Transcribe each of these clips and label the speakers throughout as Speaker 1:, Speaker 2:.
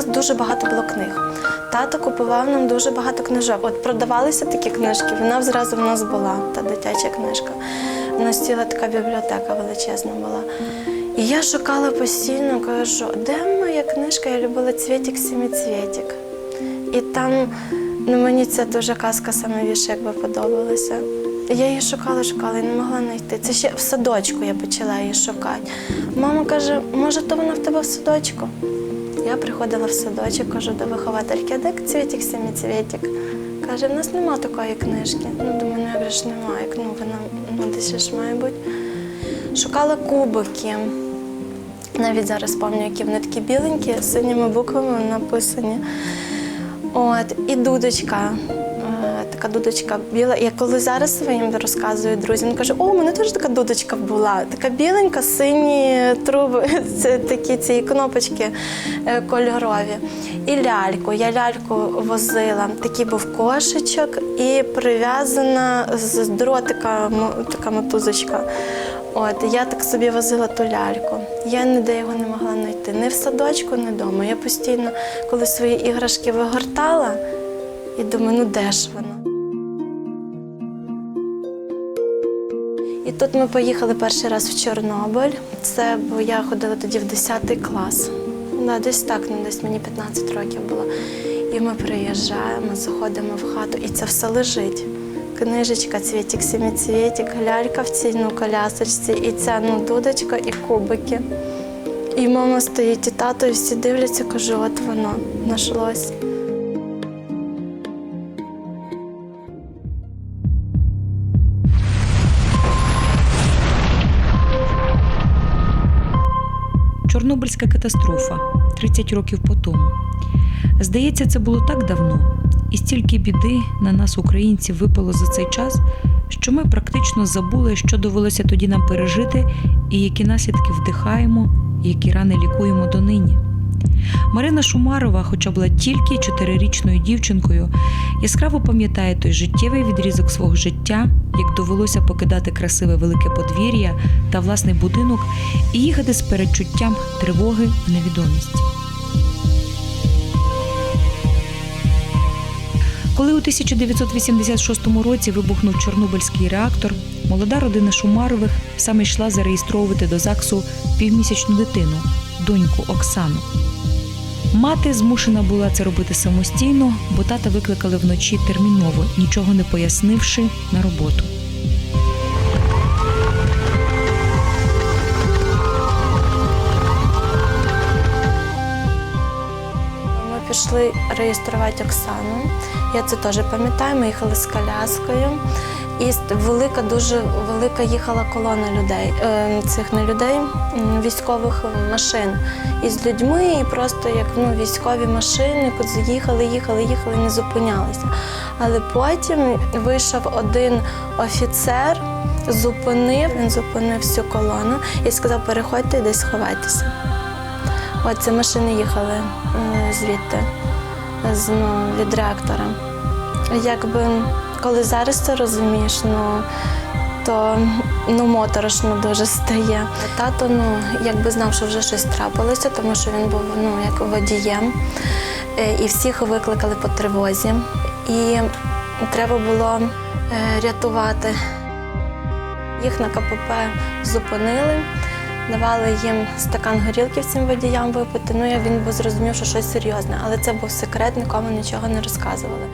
Speaker 1: нас дуже багато було книг. Тато купував нам дуже багато книжок. От продавалися такі книжки, вона зразу в нас була, та дитяча книжка. У нас ціла така бібліотека величезна була. І я шукала постійно, кажу, де моя книжка? Я любила цвітік сіміцвітік. І там ну, мені ця дуже казка саме більше якби подобалася. Я її шукала, шукала і не могла знайти. Це ще в садочку я почала її шукати. Мама каже, може, то вона в тебе в садочку? Я приходила в садочок, кажу до виховательки, а де цвітік сіміцвітік? Каже, в нас нема такої книжки. Ну, думаю, ну як ж немає, ну вона ну, десь ж має. Шукала кубики. Навіть зараз пам'ятаю, які вони такі біленькі, з синіми буквами написані. От, і дудочка. Така дудочка біла. Я коли зараз своїм розказую друзям, кажуть, о, у мене теж така дудочка була. Така біленька, сині труби, це такі ці кнопочки е, кольорові. І ляльку. Я ляльку возила. Такий був кошечок і прив'язана з дротика така мотузочка. От я так собі возила ту ляльку. Я ніде його не могла знайти. Ні в садочку, ні вдома. Я постійно, коли свої іграшки вигортала, і думаю, ну де ж вона? І тут ми поїхали перший раз в Чорнобиль. Це бо я ходила тоді в 10 клас. Да, десь так, ну десь мені 15 років було. І ми приїжджаємо, заходимо в хату, і це все лежить. Книжечка, цвітік, сіміцвітік, лялька в цій ну, колясочці, і ця ну, дудочка, і кубики. І мама стоїть, і тато, і всі дивляться, кажу, от воно знайшлось.
Speaker 2: Чорнобильська катастрофа 30 років по тому. Здається, це було так давно, і стільки біди на нас, українців, випало за цей час, що ми практично забули, що довелося тоді нам пережити, і які наслідки вдихаємо, і які рани лікуємо донині. Марина Шумарова, хоча була тільки чотирирічною дівчинкою, яскраво пам'ятає той життєвий відрізок свого життя, як довелося покидати красиве велике подвір'я та власний будинок і їхати з передчуттям тривоги в невідомість. Коли у 1986 році вибухнув Чорнобильський реактор, молода родина Шумарових саме йшла зареєстровувати до ЗАГСу півмісячну дитину, доньку Оксану. Мати змушена була це робити самостійно, бо тата викликали вночі терміново, нічого не пояснивши на роботу.
Speaker 1: Ми пішли реєструвати Оксану. Я це теж пам'ятаю. Ми їхали з коляскою. І велика, дуже велика їхала колона людей, е, цих не людей, військових машин. Із людьми, і просто як ну, військові машини, куди їхали, їхали, їхали, не зупинялися. Але потім вийшов один офіцер, зупинив, він зупинив всю колону і сказав, переходьте і десь сховайтеся. От ці машини їхали е, звідти, з, ну, від реактора. Якби коли зараз це розумієш, ну то ну, моторошно дуже стає. Тато ну, якби знав, що вже щось трапилося, тому що він був ну, як водієм, Е, і всіх викликали по тривозі. І треба було е, рятувати. Їх на КПП зупинили, давали їм стакан горілки всім водіям випити. Ну, я він був зрозумів, що щось серйозне, але це був секрет, нікому нічого не розказували.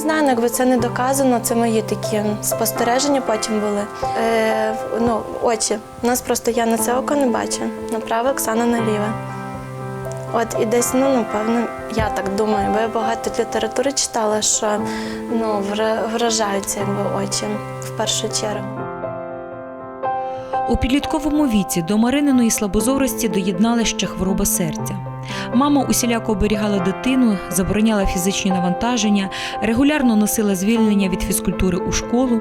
Speaker 1: Знаю, ну, якби це не доказано, це мої такі спостереження потім були. Е, ну, очі. У нас просто я на це око не бачу. Направо Оксана наліве. От і десь, ну, напевно, я так думаю, бо я багато літератури читала, що ну, вражаються якби, очі в першу чергу.
Speaker 2: У підлітковому віці до Марининої слабозорості доєднала ще хвороба серця. Мама усіляко оберігала дитину, забороняла фізичні навантаження, регулярно носила звільнення від фізкультури у школу.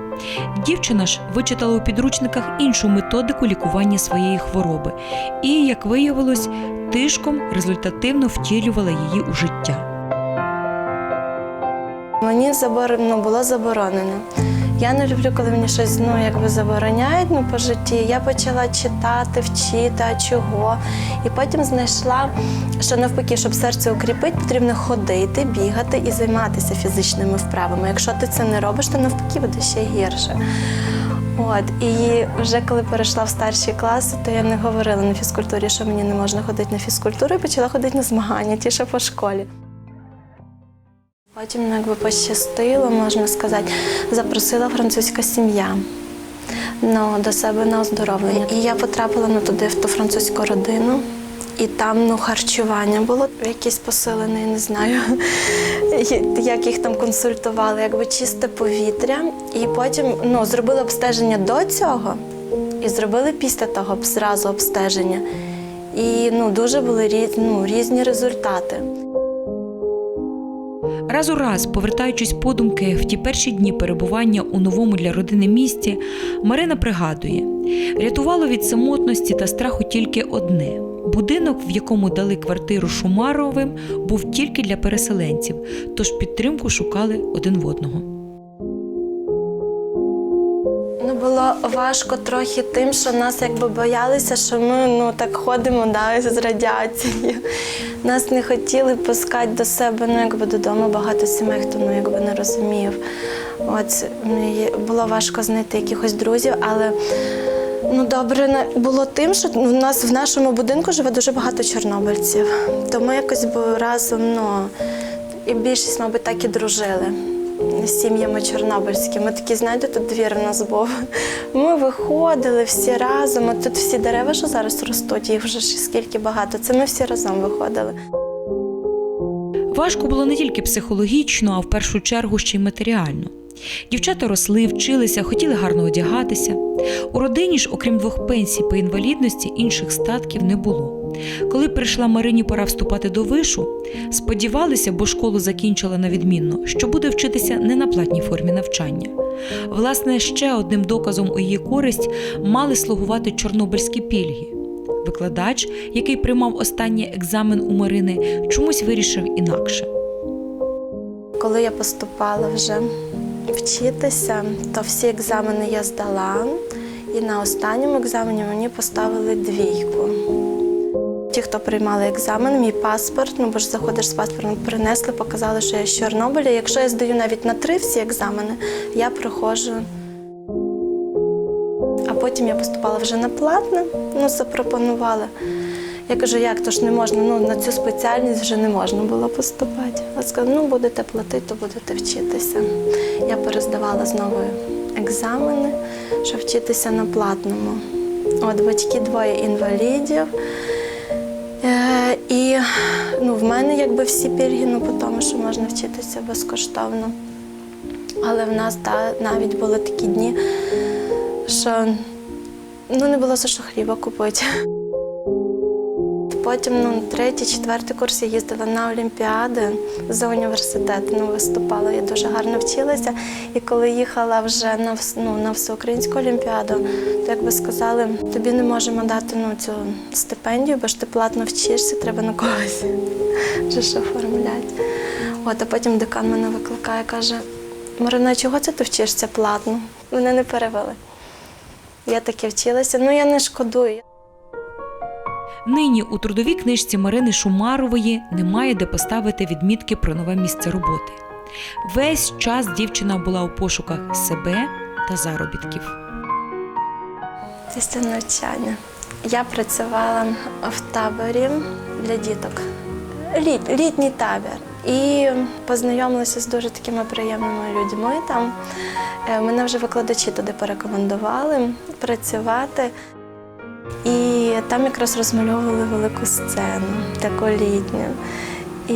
Speaker 2: Дівчина ж вичитала у підручниках іншу методику лікування своєї хвороби і, як виявилось, тишком результативно втілювала її у життя.
Speaker 1: Мені забор... ну, було заборонено. Я не люблю, коли мені щось ну, якби забороняють ну, по житті. Я почала читати, вчити, а чого. І потім знайшла, що навпаки, щоб серце укріпити, потрібно ходити, бігати і займатися фізичними вправами. Якщо ти це не робиш, то навпаки буде ще гірше. От, і вже коли перейшла в старші класи, то я не говорила на фізкультурі, що мені не можна ходити на фізкультуру, і почала ходити на змагання, ті, що по школі. Потім ну, якби пощастило, можна сказати, запросила французька сім'я ну, до себе на оздоровлення. І я потрапила ну, туди, в ту французьку родину. І там ну, харчування було якесь посилене, не знаю, як їх там консультували, якби чисте повітря. І потім ну, зробили обстеження до цього і зробили після того зразу обстеження. І ну, дуже були різ, ну, різні результати.
Speaker 2: Раз у раз, повертаючись подумки в ті перші дні перебування у новому для родини місті, Марина пригадує: рятувало від самотності та страху тільки одне. Будинок, в якому дали квартиру Шумаровим, був тільки для переселенців, тож підтримку шукали один в одного.
Speaker 1: Ну, було важко трохи тим, що нас якби боялися, що ми ну, так ходимо да, з радіацією. Нас не хотіли пускати до себе, ну якби додому багато сімей, хто ну, якби не розумів. От було важко знайти якихось друзів, але ну, добре було тим, що в нас в нашому будинку живе дуже багато чорнобильців. То ми якось разом, ну, і більшість, мабуть, так і дружили сім'ями чорнобильськими. Такі, знаєте, тут двір у нас був. Ми виходили всі разом. От тут всі дерева, що зараз ростуть, їх вже скільки багато. Це ми всі разом виходили.
Speaker 2: Важко було не тільки психологічно, а в першу чергу ще й матеріально. Дівчата росли, вчилися, хотіли гарно одягатися. У родині ж, окрім двох пенсій по інвалідності, інших статків не було. Коли прийшла Марині пора вступати до вишу, сподівалися, бо школу закінчила на відмінно, що буде вчитися не на платній формі навчання. Власне, ще одним доказом у її користь мали слугувати чорнобильські пільги. Викладач, який приймав останній екзамен у Марини, чомусь вирішив інакше.
Speaker 1: Коли я поступала вже вчитися, то всі екзамени я здала. І на останньому екзамені мені поставили двійку. Ті, хто приймали екзамен, мій паспорт, ну бо ж заходиш з паспортом, принесли, показали, що я з Чорнобиля. Якщо я здаю навіть на три всі екзамени, я проходжу. А потім я поступала вже на платне, ну запропонували. Я кажу, як то ж не можна, ну на цю спеціальність вже не можна було поступати. А сказали, ну будете платити, то будете вчитися. Я перездавала знову екзамени, щоб вчитися на платному. От батьки двоє інвалідів. І ну, в мене якби всі пільги, ну по тому, що можна вчитися безкоштовно. Але в нас та, навіть були такі дні, що ну, не було за що хліба купити. Потім ну, третій, четвертий курс я їздила на Олімпіади за університет. Ну, виступала, я дуже гарно вчилася. І коли їхала вже на, ну, на всеукраїнську олімпіаду, то якби сказали, тобі не можемо дати ну, цю стипендію, бо ж ти платно вчишся, треба на когось ж оформляти. От, а потім декан мене викликає, каже: Марина, чого це ти вчишся платно? Мене не перевели. Я таки вчилася, ну я не шкодую.
Speaker 2: Нині у трудовій книжці Марини Шумарової немає де поставити відмітки про нове місце роботи. Весь час дівчина була у пошуках себе та заробітків.
Speaker 1: Після навчання я працювала в таборі для діток. Літ, літній табір. І познайомилася з дуже такими приємними людьми. Там Е, мене вже викладачі туди порекомендували працювати. І там якраз розмальовували велику сцену, таку літню. І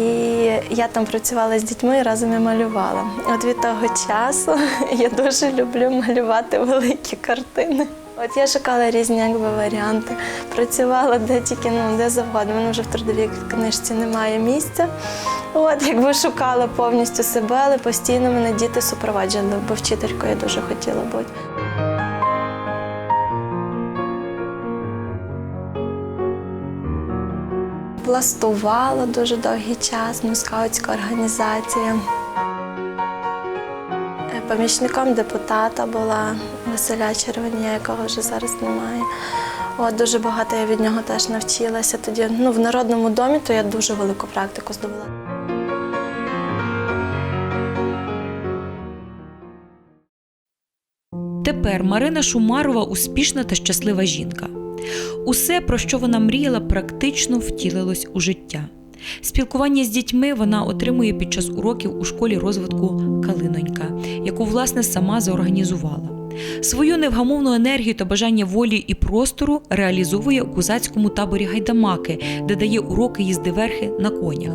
Speaker 1: я там працювала з дітьми і разом і малювала. От від того часу я дуже люблю малювати великі картини. От я шукала різні якби, варіанти, працювала де тільки ну, де завгодно. Мене вже в трудовій книжці немає місця. От якби шукала повністю себе, але постійно мене діти супроводжували, бо вчителькою я дуже хотіла бути. Влаштувала дуже довгий час, ну, скаутська організація. Е, Помічником депутата була Василя Червонія, якого вже зараз немає. От, дуже багато я від нього теж навчилася. Тоді ну, в народному домі то я дуже велику практику здобула.
Speaker 2: Тепер Марина Шумарова успішна та щаслива жінка. Усе, про що вона мріяла, практично втілилось у життя. Спілкування з дітьми вона отримує під час уроків у школі розвитку Калинонька, яку власне сама заорганізувала. Свою невгамовну енергію та бажання волі і простору реалізовує у козацькому таборі Гайдамаки, де дає уроки їзди верхи на конях.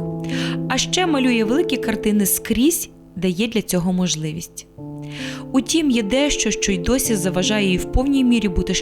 Speaker 2: А ще малює великі картини скрізь, де є для цього можливість. Утім, є дещо, що й досі заважає їй в повній мірі бути